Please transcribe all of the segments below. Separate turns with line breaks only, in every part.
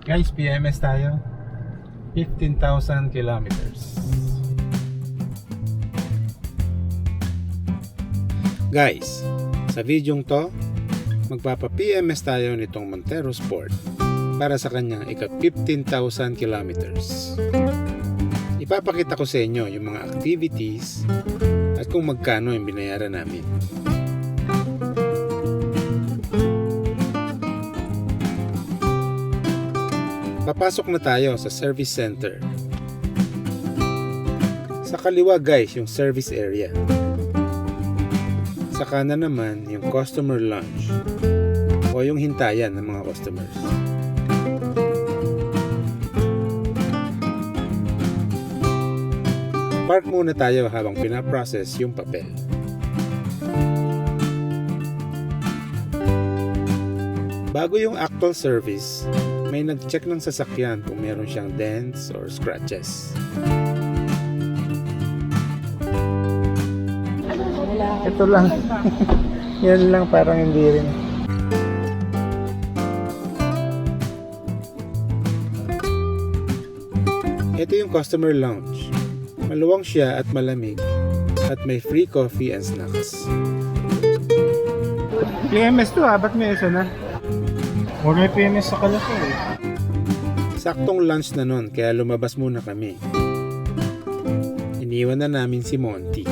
Guys, PMS tayo. 15,000 kilometers. Guys, sa videong to, magpapa-PMS tayo nitong Montero Sport para sa kanyang ika 15,000 kilometers. Ipapakita ko sa inyo yung mga activities at kung magkano yung binayaran namin. Papasok na tayo sa service center. Sa kaliwa guys, yung service area. Sa kanan naman, yung customer lounge o yung hintayan ng mga customers. Park muna tayo habang pinaprocess yung papel. Bago yung actual service, may nag-check ng sasakyan kung meron siyang dents or scratches. Ito lang. Yan lang parang hindi rin. Ito yung customer lounge. Maluwang siya at malamig at may free coffee and snacks.
PMS to ha, ba't may isa na? May PMS sa kalasa eh.
Saktong lunch na nun kaya lumabas muna kami. Iniwan na namin si Monty.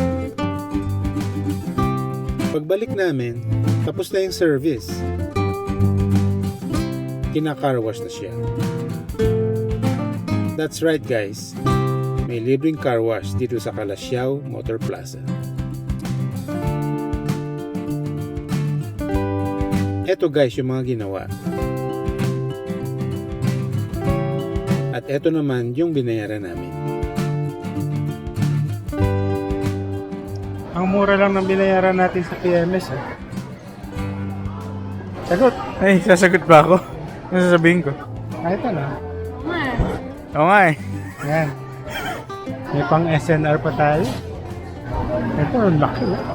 Pagbalik namin, tapos na yung service. Kina-car wash na siya. That's right guys. May libreng car wash dito sa Calasiao Motor Plaza. Eto guys yung mga ginawa. At eto naman yung binayaran namin.
Ang mura lang ng binayaran natin sa PMS eh. Sagot! Ay, sasagot ba ako? Ano sasabihin ko? Ah, ito na. Oo nga eh. Yan. May pang SNR pa tayo. Ito, ang laki oh.